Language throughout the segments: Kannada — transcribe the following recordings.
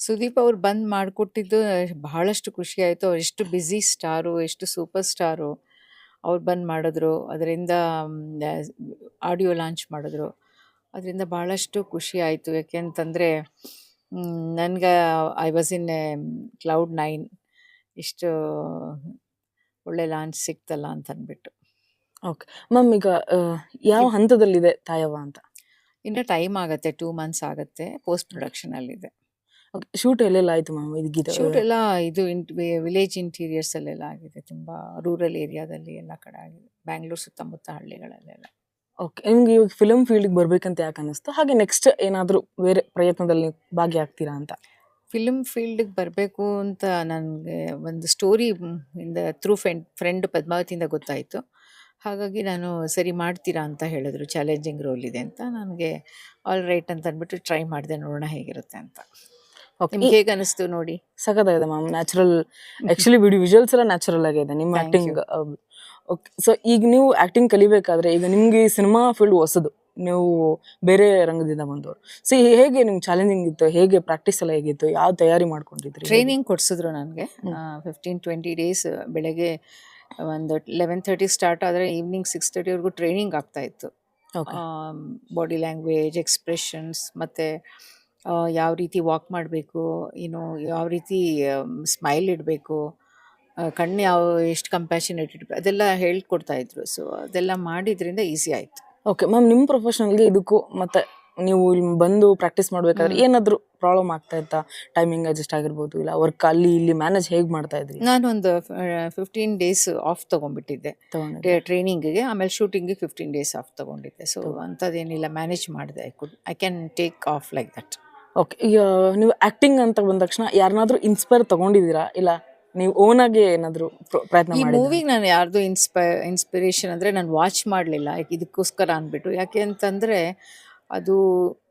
ಸುದೀಪ್ ಅವ್ರು ಬಂದ್ ಮಾಡ್ಕೊಟ್ಟಿದ್ದು ಬಹಳಷ್ಟು ಖುಷಿ ಆಯ್ತು. ಅವ್ರು ಎಷ್ಟು ಬ್ಯುಸಿ ಸ್ಟಾರು, ಎಷ್ಟು ಸೂಪರ್ ಸ್ಟಾರು. ಅವ್ರು ಬಂದ್ ಮಾಡಿದ್ರು. ಅದರಿಂದ ಆಡಿಯೋ ಲಾಂಚ್ ಮಾಡಿದ್ರು. ಅದರಿಂದ ಬಹಳಷ್ಟು ಖುಷಿ ಆಯಿತು ಯಾಕೆಂತಂದ್ರೆ ನನಗೆ ನನ್ಗೆ I was in a cloud nine ಇಷ್ಟು ಒಳ್ಳೆ ಲಾಂಚ್ ಸಿಕ್ತಲ್ಲ ಅಂತ ಅಂದ್ಬಿಟ್ಟು. ಓಕೆ. ಮ್ಯಾಮ್ ಈಗ ಯಾವ ಹಂತದಲ್ಲಿದೆ ತಾಯವ್ವ ಅಂತ? ಇನ್ನೂ ಟೈಮ್ ಆಗುತ್ತೆ ಟೂ ಮಂತ್ಸ್ ಆಗುತ್ತೆ ಪೋಸ್ಟ್ ಪ್ರೊಡಕ್ಷನಲ್ಲಿದೆ. ಶೂಟ್ ಎಲ್ಲೆಲ್ಲ ಆಯ್ತು ಮ್ಯಾಮ್ ಇದು ಗಿಡ ಶೂಟ್ ಎಲ್ಲ ಇದು ವಿಲೇಜ್ ಇಂಟೀರಿಯರ್ಸ್ ಅಲ್ಲೆಲ್ಲ ಆಗಿದೆ. ತುಂಬಾ ರೂರಲ್ ಏರಿಯಾದಲ್ಲಿ ಎಲ್ಲ ಕಡೆ ಆಗಿದೆ. ಬ್ಯಾಂಗ್ಳೂರ್ ಸುತ್ತಮುತ್ತ ಹಳ್ಳಿಗಳಲ್ಲೆಲ್ಲ. ಓಕೆ. ನಿಮ್ಗೆ ಇವಾಗ ಫಿಲಮ್ ಫೀಲ್ಡ್‌ಗೆ ಬರ್ಬೇಕಂತ ಯಾಕೆ ಅನಿಸ್ತು ಹಾಗೆ ನೆಕ್ಸ್ಟ್ ಏನಾದರೂ ಬೇರೆ ಪ್ರಯತ್ನದಲ್ಲಿ ಭಾಗಿಯಾಗ್ತೀರಾ ಅಂತ? ಫಿಲ್ಮ್ ಫೀಲ್ಡ್‌ಗೆ ಬರಬೇಕು ಅಂತ ನನಗೆ ಒಂದು ಸ್ಟೋರಿ ಇಂದ ಥ್ರೂ ಫ್ರೆಂಡ್ ಫ್ರೆಂಡ್ ಪದ್ಮಾವತಿಯಿಂದ ಗೊತ್ತಾಯಿತು ಹಾಗಾಗಿ ನಾನು ಸರಿ ಮಾಡ್ತೀರಾ ಅಂತ ಹೇಳಿದ್ರು. ಚಾಲೆಂಜಿಂಗ್ ರೋಲ್ ಇದೆ ಅಂತ. ನನಗೆ ಆಲ್ ರೈಟ್ ಅಂತ ಅಂದ್ಬಿಟ್ಟು ಟ್ರೈ ಮಾಡಿದೆ ನೋಡೋಣ ಹೇಗಿರುತ್ತೆ ಅಂತ. ನಿಮ್ಗೆ ಹೇಗೆ ಅನಿಸ್ತು ನೋಡಿ? ಸಖತ್ತಾಗಿದೆ ma'am. Natural actually video visuals ಎಲ್ಲ ನ್ಯಾಚುರಲ್ ಆಗಿದೆ. ನಿಮ್ಮ ಆಕ್ಟಿಂಗ್ ಓಕೆ. ಸೊ ಈಗ ನೀವು ಆಕ್ಟಿಂಗ್ ಕಲಿಬೇಕಾದ್ರೆ ಈಗ ನಿಮ್ಗೆ ಸಿನಿಮಾ ಫೀಲ್ಡ್ ಹೊಸದು. ನೀವು ಬೇರೆ ರಂಗದಿಂದ ಬಂದವರು. ಸೊ ಹೇಗೆ ನಿಮ್ಗೆ ಚಾಲೆಂಜಿಂಗ್ ಇತ್ತು? ಹೇಗೆ ಪ್ರಾಕ್ಟೀಸ್ ಎಲ್ಲ ಹೇಗಿತ್ತು? ಯಾವ ತಯಾರಿ ಮಾಡ್ಕೊಂಡಿದ್ರಿ? ಟ್ರೈನಿಂಗ್ ಕೊಡ್ಸಿದ್ರು ನನಗೆ. ಫಿಫ್ಟೀನ್ ಟ್ವೆಂಟಿ 15, 20 ಡೇಸ್ ಬೆಳಗ್ಗೆ ಒಂದು 11:30 ಸ್ಟಾರ್ಟ್ ಆದರೆ ಈವ್ನಿಂಗ್ 6:30 ವರೆಗೂ ಟ್ರೈನಿಂಗ್ ಆಗ್ತಾ ಇತ್ತು. ಬಾಡಿ ಲ್ಯಾಂಗ್ವೇಜ್, ಎಕ್ಸ್‌ಪ್ರೆಷನ್ಸ್ ಮತ್ತೆ ಯಾವ ರೀತಿ ವಾಕ್ ಮಾಡಬೇಕು, ಏನು ಯಾವ ರೀತಿ ಸ್ಮೈಲ್ ಇಡಬೇಕು, ಕಣ್ಣು ಯಾವ ಎಷ್ಟು ಕಂಪ್ಯಾಷನ್ ಇಟ್ಟಿಡ್ಬೇಕು ಅದೆಲ್ಲ ಹೇಳ್ಕೊಡ್ತಾ ಇದ್ರು. ಸೊ ಅದೆಲ್ಲ ಮಾಡಿದ್ರಿಂದ ಈಸಿ ಆಯ್ತು. ಓಕೆ. ಮ್ಯಾಮ್ ನಿಮ್ಮ ಪ್ರೊಫೆಷನಲ್‌ಗೆ ಇದಕ್ಕೂ ಮತ್ತೆ ನೀವು ಇಲ್ಲಿ ಬಂದು ಪ್ರಾಕ್ಟೀಸ್ ಮಾಡಬೇಕಾದ್ರೆ ಏನಾದರೂ ಏನಾದ್ರು ಪ್ರಾಬ್ಲಮ್ ಆಗ್ತಾ ಇತ್ತಾ? ಟೈಮಿಂಗ್ ಅಡ್ಜಸ್ಟ್ ಆಗಿರ್ಬೋದು, ಇಲ್ಲ ವರ್ಕ್ ಅಲ್ಲಿ ಇಲ್ಲಿ ಮ್ಯಾನೇಜ್ ಹೇಗೆ ಮಾಡ್ತಾ ಇದ್ರಿ? ನಾನೊಂದು ಒಂದು 15 ಡೇಸ್ ಆಫ್ ತಗೊಂಡ್ಬಿಟ್ಟಿದ್ದೆ. ಟೆ ತಗೊಂಡಿದ್ರಿ. ಟ್ರೈನಿಂಗಿಗೆ ಆಮೇಲೆ ಶೂಟಿಂಗಿಗೆ 15 ಡೇಸ್ ಆಫ್ ತಗೊಂಡಿದ್ದೆ. ಸೊ ಅಂಥದ್ದೇನಿಲ್ಲ ಮ್ಯಾನೇಜ್ ಮಾಡಿದೆ. I could I can take off like that. Okay. ಈಗ ನೀವು ಆಕ್ಟಿಂಗ್ ಅಂತ ಬಂದ ತಕ್ಷಣ ಯಾರನ್ನಾದ್ರೂ ಇನ್ಸ್ಪೈರ್ ತಗೊಂಡಿದ್ದೀರಾ? ಇಲ್ಲ ನೀವು ಓನ್ ಆಗಿ ಏನಾದ್ರು ಪ್ರ ಪ್ರಯತ್ನ ಈ? ಮೂವಿಗೆ ನಾನು ಯಾರ್ದು ಇನ್ಸ್ಪೈ ಇನ್ಸ್ಪಿರೇಷನ್ ಅಂದ್ರೆ ನಾನು ವಾಚ್ ಮಾಡಲಿಲ್ಲ. ಇದಕ್ಕೋಸ್ಕರ ಅಂದ್ಬಿಟ್ಟು. ಯಾಕೆ ಅಂತಂದ್ರೆ ಅದು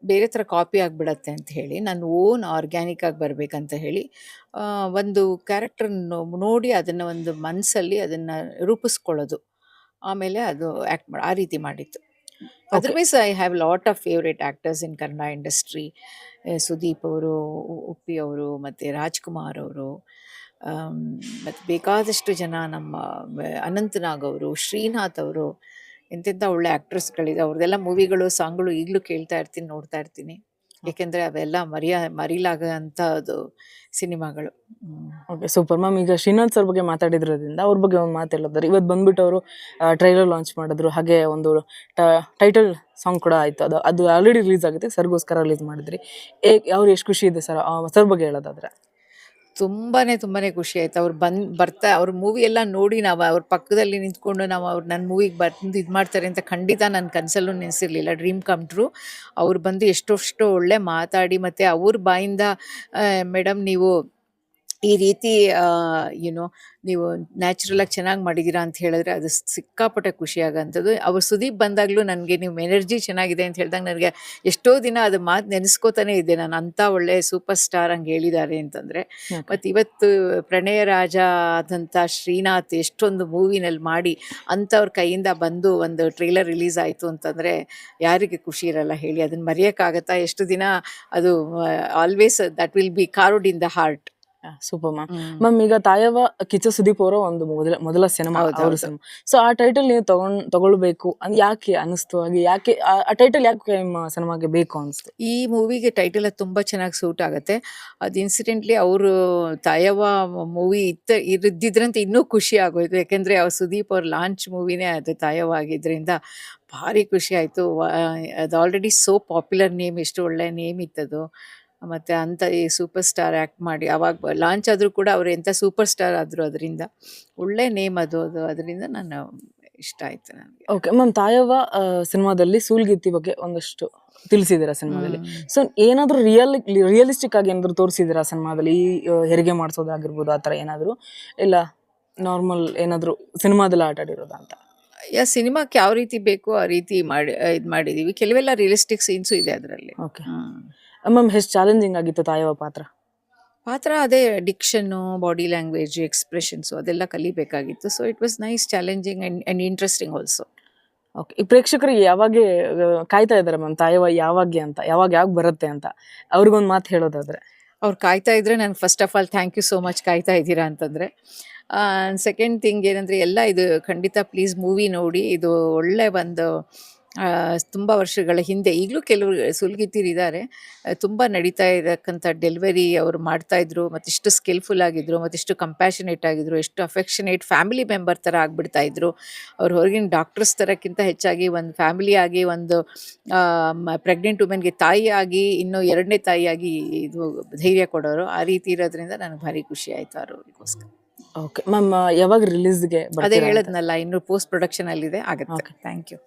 ಬೇರೆ ಥರ ಕಾಪಿ ಆಗಿಬಿಡತ್ತೆ ಅಂತ ಹೇಳಿ ನಾನು ಓನ್ ಆರ್ಗ್ಯಾನಿಕ್ ಆಗಿ ಬರ್ಬೇಕಂತ ಹೇಳಿ ಒಂದು ಕ್ಯಾರೆಕ್ಟರ್ ನೋಡಿ ಅದನ್ನ ಒಂದು ಮನಸ್ಸಲ್ಲಿ ಅದನ್ನ ರೂಪಿಸ್ಕೊಳ್ಳೋದು. ಆಮೇಲೆ ಅದು ಆ್ಯಕ್ಟ್ ಮಾಡಿ ಆ ರೀತಿ ಮಾಡಿದ್ದು. Okay. Otherwise I have lot of favourite actors in Kannada industry. Sudeep ಅವರು, ಉಪ್ಪಿ ಅವರು, ಮತ್ತೆ ರಾಜ್‌ಕುಮಾರ್ ಅವರು, ಮತ್ತು ಬೇಕಾದಷ್ಟು ಜನ ನಮ್ಮ ಅನಂತನಾಗ್ ಅನಂತ್ ಅವರು, ಶ್ರೀನಾಥ್ ಅವರು ಎಂತೆಂಥ ಒಳ್ಳೆ ಆಕ್ಟರ್ಸ್‌ಗಳಿದೆ. ಅವ್ರದ್ದೆಲ್ಲ ಮೂವಿಗಳು, ಸಾಂಗ್‌ಗಳು ಈಗಲೂ ಕೇಳ್ತಾ ಇರ್ತೀನಿ, ನೋಡ್ತಾ ಇರ್ತೀನಿ. ಓಕೆ. ಏಕೆಂದ್ರೆ ಅವೆಲ್ಲ ಮರೆಯ ಅದು ಸಿನಿಮಾಗಳು. ಓಕೆ. Super ma'am. ಈಗ ಶ್ರೀನಾಥ್ ಸರ್ ಬಗ್ಗೆ ಮಾತಾಡಿದ್ರಿಂದ ಅವ್ರ ಬಗ್ಗೆ ಒಂದು ಮಾತು ಹೇಳಿದ್ರು ಇವತ್ತು ಬಂದ್ಬಿಟ್ಟು ಅವರು ಟ್ರೈಲರ್ ಲಾಂಚ್ ಮಾಡಿದ್ರು. ಹಾಗೆ ಒಂದು ಟೈಟಲ್ ಸಾಂಗ್ ಕೂಡ ಆಯ್ತು. ಅದು ಅದು ಆಲ್ರೆಡಿ ರಿಲೀಸ್ ಆಗುತ್ತೆ ಸರ್‌ಗೋಸ್ಕರ ರಿಲೀಸ್ ಮಾಡಿದ್ರಿ. ಏ ಅವ್ರು ಎಷ್ಟು ಖುಷಿ ಇದೆ ಸರ್ ಸರ್ ಬಗ್ಗೆ ಹೇಳೋದಾದ್ರೆ? ತುಂಬಾನೇ, ತುಂಬಾ ಖುಷಿ ಆಯ್ತು. ಅವ್ರು ಬಂದು ಬರ್ತಾ ಅವ್ರ ಮೂವಿ ಎಲ್ಲ ನೋಡಿ ನಾವು ಅವ್ರ ಪಕ್ಕದಲ್ಲಿ ನಿಂತ್ಕೊಂಡು ನಾವು ಅವ್ರು ನನ್ನ ಮೂವಿಗೆ ಬಂದು ಇದು ಮಾಡ್ತಾರೆ ಅಂತ ಖಂಡಿತ ನನ್ನ ಕನಸಲ್ಲೂ ನೆನೆಸಿರ್ಲಿಲ್ಲ. Dream come true. ಅವ್ರು ಬಂದು ಎಷ್ಟೊಷ್ಟು ಒಳ್ಳೆ ಮಾತಾಡಿ ಮತ್ತು ಅವ್ರ ಬಾಯಿಂದ ಮೇಡಮ್ ನೀವು ಈ ರೀತಿ ಯುನೋ ನೀವು ನ್ಯಾಚುರಲ್ ಆಗಿ ಚೆನ್ನಾಗಿ ಮಾಡಿದ್ದೀರಾ ಅಂತ ಹೇಳಿದ್ರೆ ಅದು ಸಿಕ್ಕಾಪಟ್ಟೆ ಖುಷಿ ಆಗೋಂಥದ್ದು. ಅವ್ರು ಸುದೀಪ್ ಬಂದಾಗಲೂ ನನಗೆ ನೀವು ಎನರ್ಜಿ ಚೆನ್ನಾಗಿದೆ ಅಂತ ಹೇಳಿದಾಗ ನನಗೆ ಎಷ್ಟೋ ದಿನ ಅದು ಮಾತು ನೆನೆಸ್ಕೋತಾನೆ ಇದ್ದೆ ನಾನು. ಅಂಥ ಒಳ್ಳೆ ಸೂಪರ್ ಸ್ಟಾರ್ ಹಂಗೆ ಹೇಳಿದ್ದಾರೆ ಅಂತಂದರೆ. ಮತ್ತು ಇವತ್ತು ಪ್ರಣಯ ರಾಜ ಆದಂಥ ಶ್ರೀನಾಥ್ ಎಷ್ಟೊಂದು ಮೂವಿನಲ್ಲಿ ಮಾಡಿ ಅಂಥವ್ರ ಕೈಯಿಂದ ಬಂದು ಒಂದು ಟ್ರೇಲರ್ ರಿಲೀಸ್ ಆಯಿತು ಅಂತಂದರೆ ಯಾರಿಗೆ ಖುಷಿ ಇರಲ್ಲ ಹೇಳಿ? ಅದನ್ನು ಮರೆಯೋಕ್ಕಾಗತ್ತಾ? ಎಷ್ಟು ದಿನ ಅದು always that will be carved in the heart. Super ma'am. ಈಗ ತಾಯವ ಕಿಚ್ಚ ಸುದೀಪ್ ಅವರ ಒಂದು ಮೊದಲ ಮೊದಲ ಸಿನಿಮಾ ಅವ್ರ. ಸಿನಿಮಾ. ಸೊ ಆ ಟೈಟಲ್ ನೀವು ತಗೊಂಡ್ ತಗೊಳ್ಬೇಕು ಅಂದ್ರೆ ಯಾಕೆ ಅನಿಸ್ತು? ಹಾಗೆ ಯಾಕೆ ಆ ಟೈಟಲ್ ಯಾಕೆ ನಿಮ್ಮ ಸಿನಿಮಾಗೆ ಬೇಕು ಅನಿಸ್ತು? ಈ ಮೂವಿಗೆ ಟೈಟಲ್ ತುಂಬಾ ತುಂಬ ಚೆನ್ನಾಗಿ ಸೂಟ್ ಆಗುತ್ತೆ. ಅದು ಇನ್ಸಿಡೆಂಟ್ಲಿ ಅವರು ತಾಯವ ಮೂವಿ ಇತ್ತ ಇರದಿದ್ರಂತ ಇನ್ನೂ ಖುಷಿ ಆಗೋಯ್ತು. ಯಾಕೆಂದ್ರೆ ಅವ್ರ ಸುದೀಪ್ ಅವ್ರ ಲಾಂಚ್ ಮೂವಿನೇ ಅದು ತಾಯವ ಆಗಿದ್ರಿಂದ ಭಾರಿ ಖುಷಿ ಆಯಿತು. ಅದು ಆಲ್ರೆಡಿ ಸೋ ಪಾಪ್ಯುಲರ್ ನೇಮ್ ಎಷ್ಟು ಒಳ್ಳೆ ನೇಮ್ ಇತ್ತದು. ಮತ್ತೆ ಅಂಥ ಈ ಸೂಪರ್ ಸ್ಟಾರ್ ಆ್ಯಕ್ಟ್ ಮಾಡಿ ಅವಾಗ ಲಾಂಚ್ ಆದರೂ ಕೂಡ ಅವರು ಎಂಥ ಸೂಪರ್ ಸ್ಟಾರ್ ಆದರು ಅದರಿಂದ. ಒಳ್ಳೆ ನೇಮ್ ಅದು ಅದು ಅದರಿಂದ ನಾನು ಇಷ್ಟ ಆಯ್ತು ನನಗೆ. ಓಕೆ. ಮ್ಯಾಮ್ ತಾಯವ್ವ ಸಿನಿಮಾದಲ್ಲಿ ಸೂಲ್ಗಿತ್ತಿ ಬಗ್ಗೆ ಒಂದಷ್ಟು ತಿಳಿಸಿದ್ದೀರಾ ಸಿನಿಮಾದಲ್ಲಿ. ಸೊ ಏನಾದರೂ ರಿಯಲ್ ರಿಯಲಿಸ್ಟಿಕ್ ಆಗಿ ಏನಾದರೂ ತೋರಿಸಿದ್ದೀರಾ ಸಿನಿಮಾದಲ್ಲಿ? ಈ ಹೆರಿಗೆ ಮಾಡಿಸೋದಾಗಿರ್ಬೋದು ಆ ಥರ ಏನಾದರೂ ಇಲ್ಲ ನಾರ್ಮಲ್ ಏನಾದರೂ ಸಿನಿಮಾದಲ್ಲಿ ಆಟ ಆಡಿರೋದಾ ಯಾ! ಸಿನಿಮಾಕ್ಕೆ ಯಾವ ರೀತಿ ಬೇಕೋ ಆ ರೀತಿ ಮಾಡಿ ಇದು ಮಾಡಿದ್ದೀವಿ. ಕೆಲವೆಲ್ಲ ರಿಯಲಿಸ್ಟಿಕ್ ಸೀನ್ಸು ಇದೆ ಅದರಲ್ಲಿ. ಓಕೆ. ಮ್ಯಾಮ್ ಎಷ್ಟು ಚಾಲೆಂಜಿಂಗ್ ಆಗಿತ್ತು ತಾಯವ್ವ ಪಾತ್ರ? ಪಾತ್ರ ಅದೇ ಡಿಕ್ಷನ್ನು, ಬಾಡಿ ಲ್ಯಾಂಗ್ವೇಜ್, ಎಕ್ಸ್‌ಪ್ರೆಷನ್ಸು ಅದೆಲ್ಲ ಕಲಿಬೇಕಾಗಿತ್ತು. So it was nice challenging and and interesting also. Okay. ಈ ಪ್ರೇಕ್ಷಕರು ಯಾವಾಗೆ ಕಾಯ್ತಾ ಇದ್ದಾರೆ ಮ್ಯಾಮ್ ತಾಯವ ಯಾವಾಗೆ ಅಂತ? ಯಾವಾಗ ಯಾವಾಗ ಬರುತ್ತೆ ಅಂತ? ಅವ್ರಿಗೊಂದು ಮಾತು ಹೇಳೋದಾದ್ರೆ? ಅವ್ರು ಕಾಯ್ತಾ ಇದ್ರೆ ನಾನು first of all thank you so much ಕಾಯ್ತಾ ಇದ್ದೀರಾ ಅಂತಂದರೆ ಸೆಕೆಂಡ್ ಥಿಂಗ್ ಏನಂದರೆ ಎಲ್ಲ ಇದು ಖಂಡಿತ ಪ್ಲೀಸ್ ಮೂವಿ ನೋಡಿ ಇದು ಒಳ್ಳೆ ಒಂದು ತುಂಬ ವರ್ಷಗಳ ಹಿಂದೆ ಈಗಲೂ ಕೆಲವರು ಸುಲ್ಗಿತ್ತಿರಿದ್ದಾರೆ ತುಂಬ ನಡೀತಾ ಇರಕ್ಕಂಥ ಡೆಲಿವರಿ ಅವರು ಮಾಡ್ತಾಯಿದ್ರು ಮತ್ತಿಷ್ಟು ಸ್ಕಿಲ್ಫುಲ್ ಆಗಿದ್ರು ಮತ್ತಿಷ್ಟು ಕಂಪ್ಯಾಷನೇಟ್ ಆಗಿದ್ರು ಎಷ್ಟು ಅಫೆಕ್ಷನೇಟ್ ಫ್ಯಾಮಿಲಿ ಮೆಂಬರ್ ಥರ ಆಗ್ಬಿಡ್ತಾ ಇದ್ರು. ಅವ್ರು ಹೊರಗಿನ ಡಾಕ್ಟರ್ಸ್ ಥರಕ್ಕಿಂತ ಹೆಚ್ಚಾಗಿ ಒಂದು ಫ್ಯಾಮಿಲಿ ಆಗಿ ಒಂದು ಪ್ರೆಗ್ನೆಂಟ್ ವುಮೆನ್ಗೆ ತಾಯಿಯಾಗಿ ಇನ್ನೂ ಎರಡನೇ ತಾಯಿಯಾಗಿ ಇದು ಧೈರ್ಯ ಕೊಡೋರು ಆ ರೀತಿ ಇರೋದ್ರಿಂದ ನನಗೆ ಭಾರಿ ಖುಷಿ ಆಯಿತು ಅವ್ರಿಗೋಸ್ಕರ ಓಕೆ ಮ್ಯಾಮ್ ಯಾವಾಗ ರಿಲೀಸ್ಗೆ ಅದೇ ಹೇಳದ್ನಲ್ಲ ಇನ್ನು ಪೋಸ್ಟ್ ಪ್ರೊಡಕ್ಷನ್ ಅಲ್ಲಿದೆ ಆಗುತ್ತೆ. Thank you